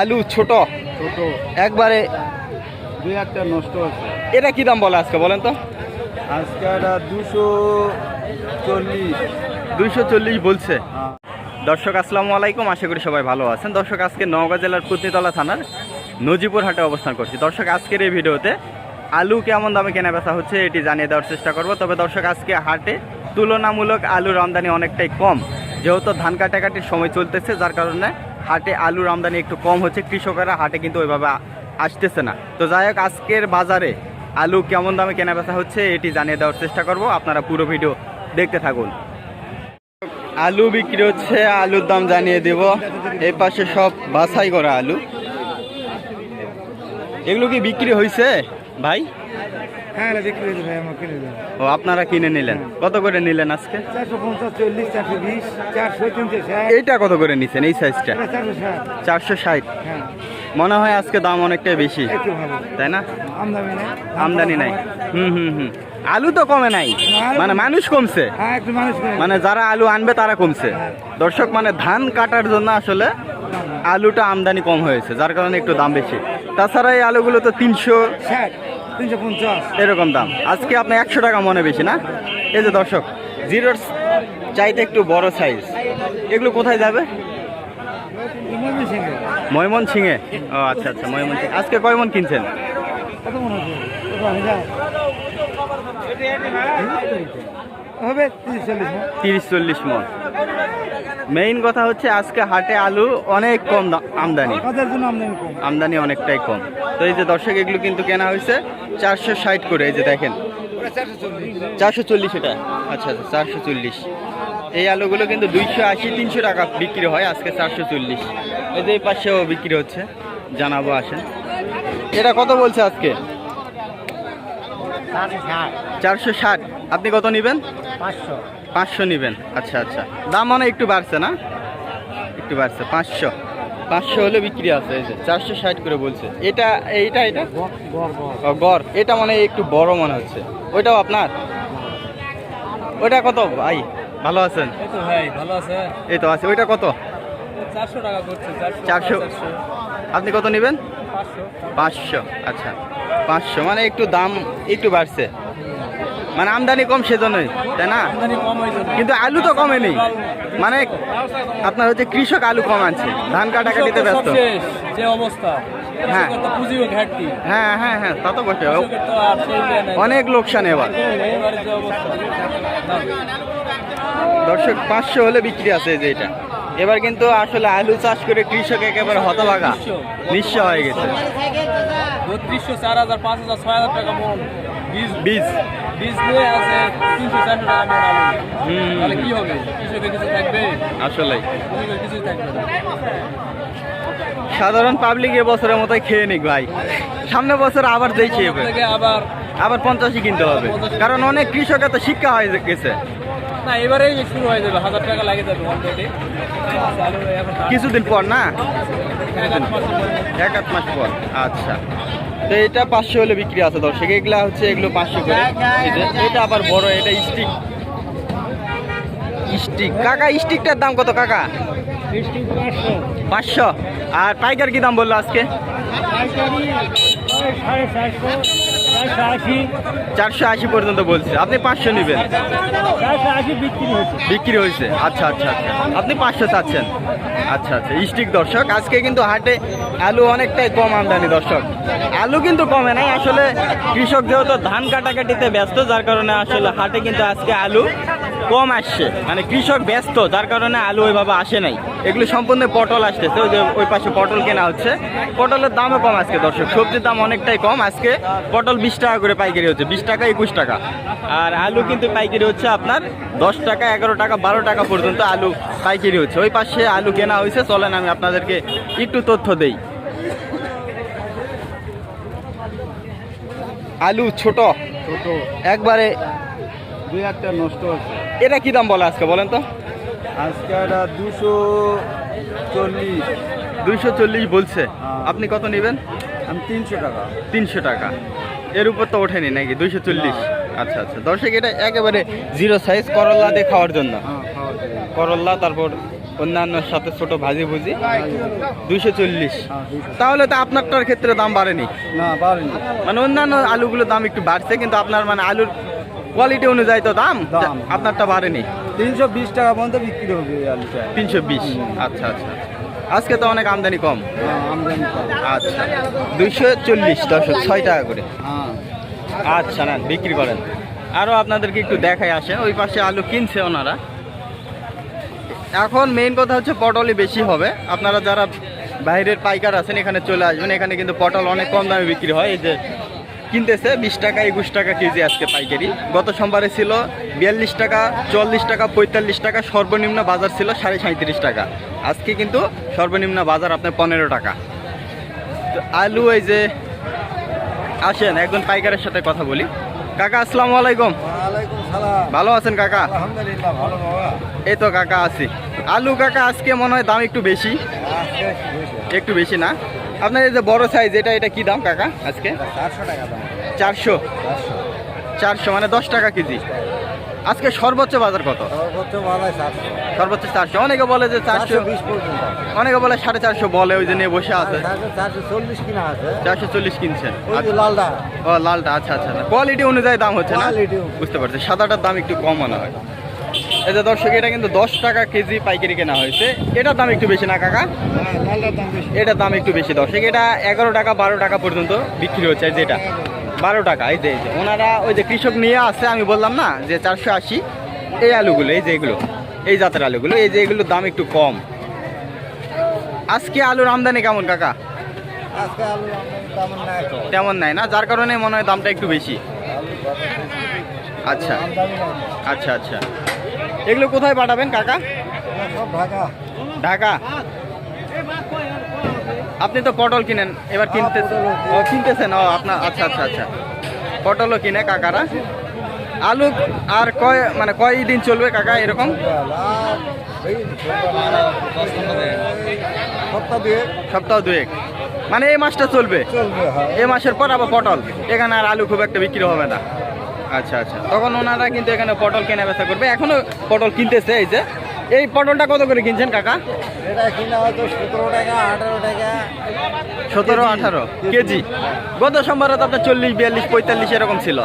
আলু ছোট। ছোট। একবারে দুই একটা নষ্ট আছে। এটা কি দাম বলে আজকে বলেন তো? আজকে এটা দুশো চল্লিশ। দুইশো চল্লিশ বলছে। হ্যাঁ। দর্শক আসসালামু আলাইকুম। আশা করি সবাই ভালো আছেন। দর্শক আজকে নওগাঁ জেলার পুতনিতলা থানার নজিপুর হাটে অবস্থান করছি। দর্শক আজকের এই ভিডিওতে আলু কেমন দামে কেনা বেচা হচ্ছে এটি জানিয়ে দেওয়ার চেষ্টা করব। তবে দর্শক আজকে হাটে তুলনামূলক আলুর আমদানি অনেকটাই কম। যেহেতু ধান কাটাকাটির সময় চলতেছে যার কারণে হাটে আলুর আমদানি একটু কম হচ্ছে, কৃষকেরা হাটে কিন্তু ওইভাবে আসতেছে না। তো যাই হোক, আজকের বাজারে আলু কেমন দামে কেনা বেচা হচ্ছে এটি জানিয়ে দেওয়ার চেষ্টা করব। আপনারা পুরো ভিডিও দেখতে থাকুন। আলু বিক্রি হচ্ছে, আলুর দাম জানিয়ে দেব। এই পাশে সব বাছাই করা আলু। এগুলো কি বিক্রি হয়েছে ভাই? হ্যাঁ এটা ভাই আমার কিনে দেন ও আপনারা কিনে নিলেন। কত করে নিলেন আজকে? চারশো পঞ্চাশ চল্লিশ চারশো বিশ চারশো এইটা কত করে নিছেন এই সাইজটা চারশো ষাট। হ্যাঁ। মনে হয় আজকে দাম অনেকটাই বেশি। তাই না? আমদানি নাই। হুম হুম হুম। আলু তো কমে নাই। মানে মানুষ কমছে। হ্যাঁ। মানে যারা আলু আনবে তারা কমছে। দর্শক মানে ধান কাটার জন্য আসলে আলুটা আমদানি কম হয়েছে যার কারণে একটু দাম বেশি। তাছাড়া এই আলুগুলো তো তিনশো তিনশো পঞ্চাশ। এরকম দাম। আজকে আপনার একশো টাকা মনে বেশি না? এই যে দর্শক জিরোর চাইতে একটু বড় সাইজ এগুলো কোথায় যাবে। ময়মন সিংয়ে ও আচ্ছা আচ্ছা ময়মন সিং আজকে কয় মন কিনছেন? হবে। তিরিশ চল্লিশ মন। মেইন কথা হচ্ছে আজকে হাটে আলু অনেক কম দাম আমদানি। জন্য আমদানি আমদানি অনেকটাই কম। তো এই যে দর্শক এগুলো কিন্তু কেনা হয়েছে চারশো ষাট করে এই যে দেখেন। চারশো চল্লিশ। চারশো চল্লিশ। এটা আচ্ছা আচ্ছা চারশো চল্লিশ। এই আলুগুলো কিন্তু দুইশো আশি তিনশো টাকা বিক্রি হয় আজকে চারশো চল্লিশ। এই যে এই পাশেও বিক্রি হচ্ছে। জানাব আসেন। এটা কত বলছে আজকে? চারশো ষাট। আপনি কত নেবেন? পাঁচশো। পাঁচশো নেবেন। আচ্ছা আচ্ছা। দাম মানে একটু বাড়ছে না? একটু বাড়ছে পাঁচশো। পাঁচশো হলে বিক্রি আছে এই যে চারশো ষাট করে বলছে। এটা এইটা এটা? গড়। এটা মানে একটু বড় মনে হচ্ছে। ওইটাও আপনার? ওইটা কত? ভাই ভালো আছেন? এই তো আছে। এই তো আছে। ওইটা কত? চারশো টাকা করছে চারশো আপনি কত নেবেন? পাঁচশো আচ্ছা। পাঁচশো মানে একটু দাম একটু বাড়ছে। মানে আমদানি কম সেজন্যই তাই না? আমদানি কম কিন্তু আলু তো কমেনি। মানে আপনার হচ্ছে কৃষক আলু কম আনছে ধান কাটাকাটিতে ব্যস্ত। যে অবস্থা। হ্যাঁ। হ্যাঁ হ্যাঁ হ্যাঁ তা তো সেই ইয়ে। অনেক লোকসান এবার। দর্শক পাঁচশো হলে বিক্রি আছে এই যে এটা। এবার কিন্তু আসলে আলু চাষ করে কৃষক একেবারে হতভাগা নিঃস্ব হয়ে গেছে। বত্রিশশো চার হাজার পাঁচ হাজার ছয় হাজার টাকা বীজ। বীজ। বীজ নিয়ে আছে তিনশো চারশো টাকা আলু হুম। তাহলে কি হবে? কৃষকের কিছু থাকবে? আসলে কিছুই থাকবে সাধারণ পাবলিক এ বছরের মতোই খেয়ে নিক ভাই। সামনে বছর আবার খেয়ে আবার আবার পঞ্চাশই কিনতে হবে। কারণ অনেক কৃষকের তো শিক্ষা হয়ে গেছে। না এবারেই শুরু হয়ে যাবে। হাজার টাকা লাগে যাবে অলরেডি কিছুদিন পর না? এক আধ মাস পর। আচ্ছা। তো এটা পাঁচশো হলে বিক্রি আছে দর্শক। এগুলা হচ্ছে এগুলো পাঁচশো করে। এটা আবার বড়, এটা স্টিক স্টিক কাকা স্টিকটার দাম কত কাকা? পাঁচশো। আর পাইকার কি দাম বলল আজকে? চারশো আশি। পর্যন্ত বলছে। আপনি পাঁচশো নেবেন। বিক্রি হয়েছে। আচ্ছা আচ্ছা আচ্ছা। আপনি পাঁচশো চাচ্ছেন। আচ্ছা আচ্ছা। স্টিক দর্শক আজকে কিন্তু হাটে আলু অনেকটাই কম আমদানি দর্শক। আলু কিন্তু কমে নাই। আসলে কৃষক যেহেতু ধান কাটাকাটিতে ব্যস্ত যার কারণে আসলে হাটে কিন্তু আজকে আলু কম আসছে। মানে কৃষক ব্যস্ত যার কারণে আলু ওইভাবে আসে নাই। এগুলো সম্পূর্ণ পটল আসতেছে ওই যে ওই পাশে পটল কেনা হচ্ছে। পটলের দামও কম আজকে দর্শক। সবজির দাম অনেকটাই কম। আজকে পটল বিশ টাকা করে পাইকারি হচ্ছে বিশ টাকা একুশ টাকা। আর আলু কিন্তু পাইকারি হচ্ছে আপনার দশ টাকা এগারো টাকা বারো টাকা পর্যন্ত আলু পাইকারি হচ্ছে। ওই পাশে আলু কেনা হয়েছে চলেন আমি আপনাদেরকে একটু তথ্য দেই। আলু ছোট ছোট। একবারে দুই একটা নষ্ট আছে এটা কি দাম বলে আজকে বলেন তো? আজকে এটা দুশো চল্লিশ। দুইশো চল্লিশ বলছে। হ্যাঁ। আপনি কত নেবেন? আমি তিনশো টাকা। তিনশো টাকা। এর উপর তো ওঠেনি নাকি? দুইশো চল্লিশ। আচ্ছা আচ্ছা। দর্শক এটা একেবারে জিরো সাইজ করল্লা দিয়ে খাওয়ার জন্য। হ্যাঁ করল্লা তারপর অন্যান্য সাথে ছোট ভাজি ভুজি। দুইশো চল্লিশ। তাহলে তো আপনারটার ক্ষেত্রে দাম বাড়েনি। না পারেনি মানে অন্যান্য আলুগুলোর দাম একটু বাড়ছে কিন্তু আপনার মানে আলুর কোয়ালিটি অনুযায়ী তো দাম? দাম। আপনারটা বাড়েনি। তিনশো বিশ টাকা পর্যন্ত বিক্রি হবে এই আলুটা। তিনশো বিশ? আচ্ছা আচ্ছা আজকে তো অনেক আমদানি কম। হ্যাঁ, আমদানি। আচ্ছা। দুইশো চল্লিশ দশ ছয় টাকা করে। হ্যাঁ। আচ্ছা না বিক্রি করেন। আরও আপনাদেরকে একটু দেখাই আসে ওই পাশে আলু কিনছে ওনারা। এখন মেইন কথা হচ্ছে পটলই বেশি হবে। আপনারা যারা বাইরের পাইকার আছেন এখানে চলে আসবেন। এখানে কিন্তু পটল অনেক কম দামে বিক্রি হয়। এই যে কিনতেছে বিশ টাকা একুশ টাকা কেজি আজকে পাইকারি। গত সোমবারে ছিল বিয়াল্লিশ টাকা চল্লিশ টাকা পঁয়তাল্লিশ টাকা সর্বনিম্ন বাজার ছিল সাড়ে সাঁত্রিশ টাকা। আজকে কিন্তু সর্বনিম্ন বাজার আপনার পনেরো টাকা। তো আলু এই যে আসেন একজন পাইকারের সাথে কথা বলি। কাকা আসসালামু আলাইকুম। ভালো আছেন কাকা? এই তো কাকা আছি। আলু কাকা আজকে মনে হয় দাম একটু বেশি। একটু বেশি না? আপনার এই যে বড় সাইজ এটা এটা কি দাম কাকা আজকে? চারশো টাকা চারশো? মানে দশ টাকা কেজি। আজকে সর্বোচ্চ বাজার কত? সর্বোচ্চ চারশো। অনেকে বলে যে চারশো অনেকে বলে সাড়ে চারশো বলে ওই যে নিয়ে বসে আছে। চারশো চারশো চল্লিশ কিনছেন। ওই ও লালটা আচ্ছা আচ্ছা। কোয়ালিটি অনুযায়ী দাম হচ্ছে না? বুঝতে পারছি। সাদাটার দাম একটু কম মনে হয়। এই যে দর্শক, এটা কিন্তু দশ টাকা কেজি পাইকারি কেনা হয়েছে। এটার দাম একটু বেশি না, কাকা? এটার দাম একটু বেশি, দর্শক। এটা এগারো টাকা, বারো টাকা পর্যন্ত বিক্রি হচ্ছে যেটা বারো টাকা, এই যে ওনারা ওই যে কৃষক নিয়ে আসছে আমি বললাম না, যে চারশো আশি। এই আলুগুলো, এই যে এগুলো, এই জাতের আলুগুলো, এই যে এগুলোর দাম একটু কম। আজকে আলুর আমদানি কেমন, কাকা? তেমন নাই না? যার কারণে মনে হয় দামটা একটু বেশি। আচ্ছা আচ্ছা আচ্ছা। এগুলো কোথায় পাঠাবেন কাকা? ঢাকা। ঢাকা? আপনি তো পটল কিনেন এবার কিনতে ও কিনতেছেন? ও আপনার আচ্ছা আচ্ছা আচ্ছা। পটলও কিনে কাকারা? আলু আর কয় মানে কয় দিন চলবে কাকা এরকম? সপ্তাহ দিয়ে সপ্তাহ দুয়েক। মানে এই মাসটা চলবে? হ্যাঁ। মাসের পর আবার পটল। এখানে আর আলু খুব একটা বিক্রি হবে না। আচ্ছা আচ্ছা। তখন ওনারা কিন্তু এখানে পটল কেনা বেচা করবে। এখনও পটল কিনতেছে এই যে। এই পটলটা কত করে কিনছেন কাকা? এটা কিনা হয়তো সতেরো টাকা আঠারো টাকা। সতেরো আঠারো কেজি। গত সোমবারে তো আপনার চল্লিশ বিয়াল্লিশ পঁয়তাল্লিশ এরকম ছিল।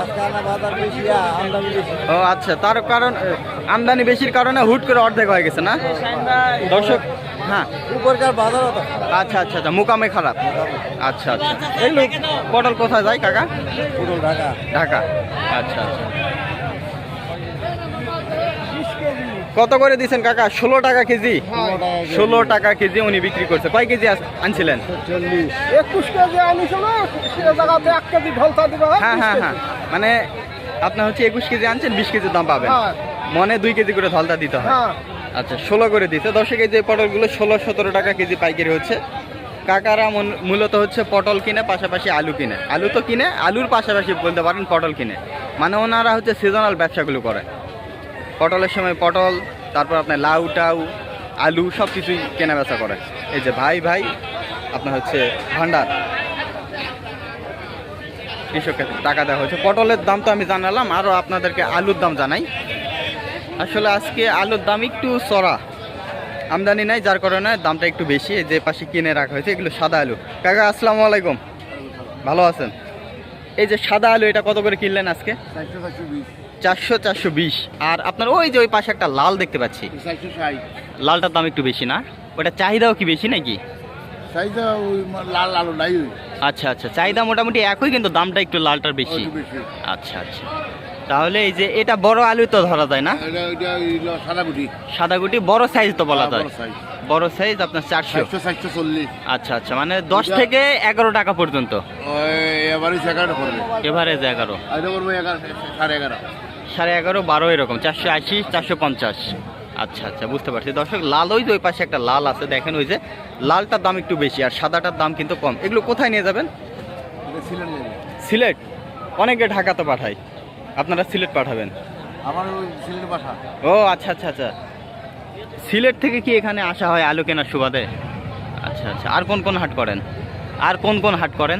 ও আচ্ছা। তার কারণ আমদানি বেশির কারণে হুট করে অর্ধেক হয়ে গেছে না? দর্শক হ্যাঁ। উপরকার বাজার আচ্ছা আচ্ছা আচ্ছা মুকামে খারাপ। আচ্ছা আচ্ছা। এগুলো পটল কোথায় যায় কাকা? পুরো ঢাকা। ঢাকা। আচ্ছা আচ্ছা। কত করে দিচ্ছেন কাকা? ষোলো টাকা কেজি। ষোলো টাকা কেজি। উনি বিক্রি করছে। কয় কেজি আনছিলেন? কেজি কেজি হ্যাঁ হ্যাঁ হ্যাঁ। মানে আপনার হচ্ছে একুশ কেজি আনছেন বিশ কেজির দাম পাবেন। হ্যাঁ। মনে দুই কেজি করে ধলতা দিতে হয়। হ্যাঁ। আচ্ছা ষোলো করে দিতে দর্শক, এই যে পটলগুলো ষোলো, সতেরো টাকা কেজি পাইকারি হচ্ছে। কাকারা মূলত হচ্ছে পটল কিনে, পাশাপাশি আলু কিনে। আলু তো কিনে, আলুর পাশাপাশি বলতে পারেন পটল কিনে। মানে ওনারা হচ্ছে সিজনাল ব্যবসাগুলো করে। পটলের সময় পটল, তারপর আপনার লাউ টাউ, আলু সব কিছুই কেনা বেচা করে। এই যে ভাই ভাই, আপনার হচ্ছে ভান্ডার। কৃষককে টাকা দেওয়া হয়েছে। পটলের দাম তো আমি জানালাম আরও আপনাদেরকে আলুর দাম জানাই। আসলে আজকে আলুর দাম একটু চড়া। আমদানি নাই যার কারণে দামটা একটু বেশি। যে পাশে কিনে রাখা হয়েছে এগুলো সাদা আলু। কাকা আসসালামু আলাইকুম। ভালো আছেন? এই যে সাদা আলু এটা কত করে কিনলেন আজকে? চারশো চারশো বিশ। আর আপনার ওই যে ওই পাশে একটা লাল দেখতে পাচ্ছি। লালটার দাম একটু বেশি না? ওটা চাহিদাও কি বেশি নাকি? আচ্ছা আচ্ছা। চাহিদা মোটামুটি একই কিন্তু দামটা একটু লালটার বেশি। আচ্ছা আচ্ছা। তাহলে এই যে এটা বড় আলু তো ধরা যায় না? সাদা গুটি। সাদা গুটি বড় সাইজ তো বলা যায়। সাইজ বড় সাইজ আপনার চারশো। চল্লিশ। আচ্ছা আচ্ছা মানে দশ থেকে এগারো টাকা পর্যন্ত। এভারেজ এগারো। সাড়ে এগারো। বারো এরকম চারশো আশি চারশো পঞ্চাশ। আচ্ছা আচ্ছা বুঝতে পারছি। দর্শক লাল ওই যে ওই পাশে একটা লাল আছে দেখেন ওই যে লালটার দাম একটু বেশি আর সাদাটার দাম কিন্তু কম। এগুলো কোথায় নিয়ে যাবেন? নেবে সিলেট। অনেকে ঢাকাতে পাঠায়। আপনারা সিলেট পাঠাবেন? আমার ওই সিলেট পাঠা। ও আচ্ছা আচ্ছা আচ্ছা। সিলেট থেকে কি এখানে আসা হয় আলু কেনার সুবাদে? আচ্ছা আচ্ছা। আর কোন কোন হাট করেন? আর কোন কোন হাট করেন?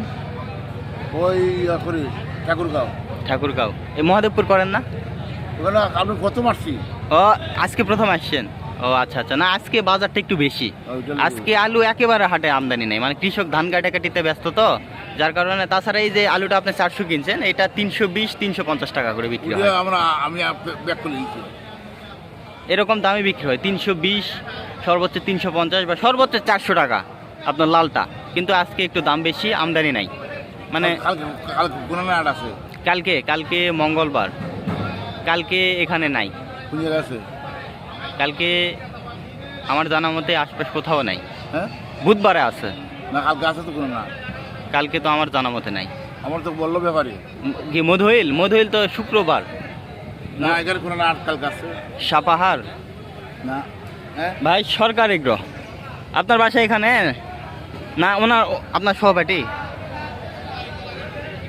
ওই করি ঠাকুরগাঁও। ঠাকুরগাঁও। এই মহাদেবপুর করেন না? ওখানে আমি কত মারছি ও আজকে প্রথম আসছেন? ও আচ্ছা আচ্ছা। না আজকে বাজারটা একটু বেশি। আজকে আলু একেবারে হাটে আমদানি নেই। মানে কৃষক ধান কাটাকাটিতে ব্যস্ত তো। যার কারণে তাছাড়া এই যে আলুটা আপনি চারশো কিনছেন এটা তিনশো বিশ তিনশো পঞ্চাশ টাকা করে বিক্রি হয়। আমরা আমি এরকম দামে বিক্রি হয়। তিনশো বিশ সর্বোচ্চ তিনশো পঞ্চাশ বা সর্বোচ্চ চারশো টাকা আপনার লালটা। কিন্তু আজকে একটু দাম বেশি আমদানি নাই। মানে কালকে কালকে মঙ্গলবার। কালকে এখানে নাই। আছে? কালকে আমার জানা মতে আশপাশ কোথাও নাই। হ্যাঁ? বুধবারে আছে। না কালকে আছে তো কোনো না। কালকে তো আমার জানা মতে নাই। আমার তো বলল ব্যাপারে কি মধুইল মধুইল তো শুক্রবার। না এখানে কোনো না আট কালকে আছে সাপাহার? না হ্যাঁ? ভাই সরকারি গ্রহ। আপনার বাসা এখানে? না ওনার আপনার সহপাঠী?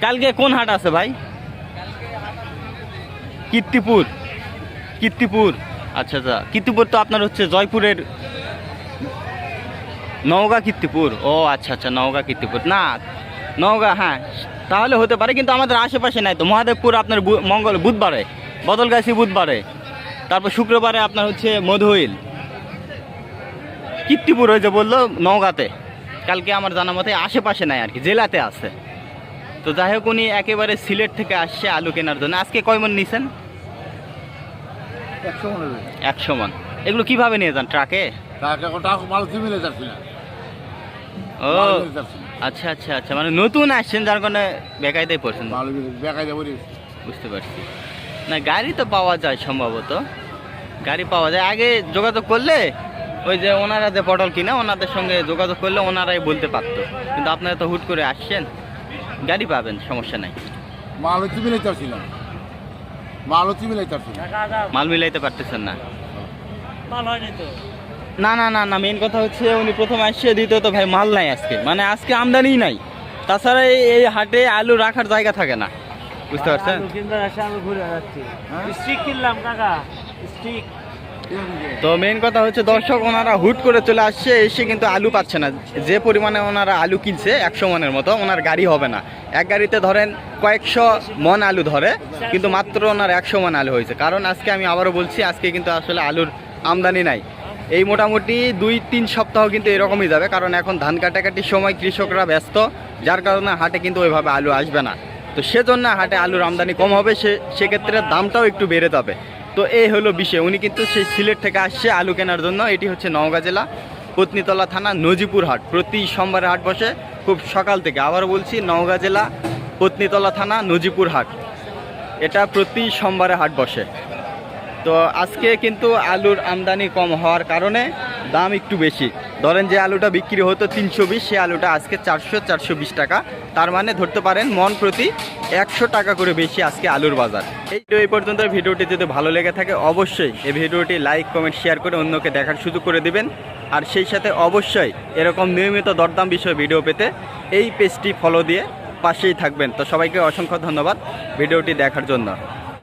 কালকে কোন হাট আছে ভাই? কীর্তিপুর। কীর্তিপুর। আচ্ছা আচ্ছা। কীর্তিপুর তো আপনার হচ্ছে জয়পুরের নওগাঁ কীর্তিপুর। ও আচ্ছা আচ্ছা নওগাঁ কীর্তিপুর। না, নওগাঁ হ্যাঁ। তাহলে হতে পারে, কিন্তু আমাদের আশেপাশে নাই তো। মহাদেবপুর আপনার মঙ্গল, বুধবারে, বদলগাছি বুধবারে, তারপর শুক্রবারে আপনার হচ্ছে মধুইল। কীর্তিপুর ওই যে বলল, নওগাঁতে। কালকে আমার জানা মতে আশেপাশে নাই আর কি, জেলাতে আছে। তো যাই হোক, উনি একেবারে সিলেট থেকে আসছে আলু কেনার জন্য। আজকে কয় মন নিছেন? একশো মনে এগুলো কীভাবে নিয়ে যান? ট্রাকে? টাকা টাকা মাল কি মিলে যাচ্ছি না। ও। আচ্ছা আচ্ছা আচ্ছা। মানে নতুন আসছেন যার কারণে বেকায়দায় পড়ছেন? বুঝতে পারছি। না গাড়ি তো পাওয়া যায় সম্ভবত। গাড়ি পাওয়া যায়। আগে যোগাযোগ করলে ওই যে ওনারা যে পটল কিনা ওনাদের সঙ্গে যোগাযোগ করলে ওনারাই বলতে পারতো। কিন্তু আপনারা তো হুট করে আসছেন। গাড়ি পাবেন সমস্যা নাই। মাল হচ্ছে মিলে না। মাল হচ্ছে মিলে না মাল মিলাইতে পারতেছেন না। না না না না মেন কথা হচ্ছে উনি প্রথম আসছে দ্বিতীয়ত ভাই মাল নাই আজকে। মানে আজকে আমদানি নাই। তাছাড়া এই- এই হাটে আলু রাখার জায়গা থাকে না। বুঝতে পারছেন? ঘুরে যাচ্ছি স্টিক কিনলাম কাকা। স্টিক। তো মেন কথা হচ্ছে দর্শক ওনারা হুট করে চলে আসছে, এসে কিন্তু আলু পাচ্ছে না। যে পরিমাণে ওনারা আলু কিনছে, একশো মনের মতো, ওনার গাড়ি হবে না। এক গাড়িতে ধরেন কয়েকশো মন আলু ধরে, কিন্তু মাত্র ওনার একশো মন আলু হয়েছে। কারণ আজকে আমি আবারও বলছি, আজকে কিন্তু আসলে আলুর আমদানি নাই। এই মোটামুটি দুই, তিন সপ্তাহ কিন্তু এরকমই যাবে, কারণ এখন ধান কাটাকাটির সময় কৃষকরা ব্যস্ত, যার কারণে হাটে কিন্তু ওইভাবে আলু আসবে না। তো সেজন্য হাটে আলুর আমদানি কম হবে, সে, সেক্ষেত্রে দামটাও একটু বেড়ে যাবে। তো এই হলো বিষয়। উনি কিন্তু সেই সিলেট থেকে আসছে আলু কেনার জন্য। এটি হচ্ছে নওগাঁ জেলা, পত্নীতলা থানা, নজিপুর হাট। প্রতি সোমবারে হাট বসে, খুব সকাল থেকে। আবার বলছি, নওগাঁ জেলা, পত্নীতলা থানা, নজিপুর হাট। এটা প্রতি সোমবারে হাট বসে। তো আজকে কিন্তু আলুর আমদানি কম হওয়ার কারণে দাম একটু বেশি। ধরেন যে আলুটা বিক্রি হতো তিনশো বিশ সে আলুটা আজকে চারশো চারশো বিশ টাকা। তার মানে ধরতে পারেন মন প্রতি একশো টাকা করে বেশি আজকে আলুর বাজার। এই এই পর্যন্ত। ভিডিওটি যদি ভালো লেগে থাকে অবশ্যই এই ভিডিওটি লাইক, কমেন্ট, শেয়ার করে অন্যকে দেখার সুযোগ করে দিবেন। আর সেই সাথে অবশ্যই এরকম নিয়মিত দরদাম বিষয়ে ভিডিও পেতে এই পেজটি ফলো দিয়ে পাশেই থাকবেন। তো সবাইকে অসংখ্য ধন্যবাদ ভিডিওটি দেখার জন্য।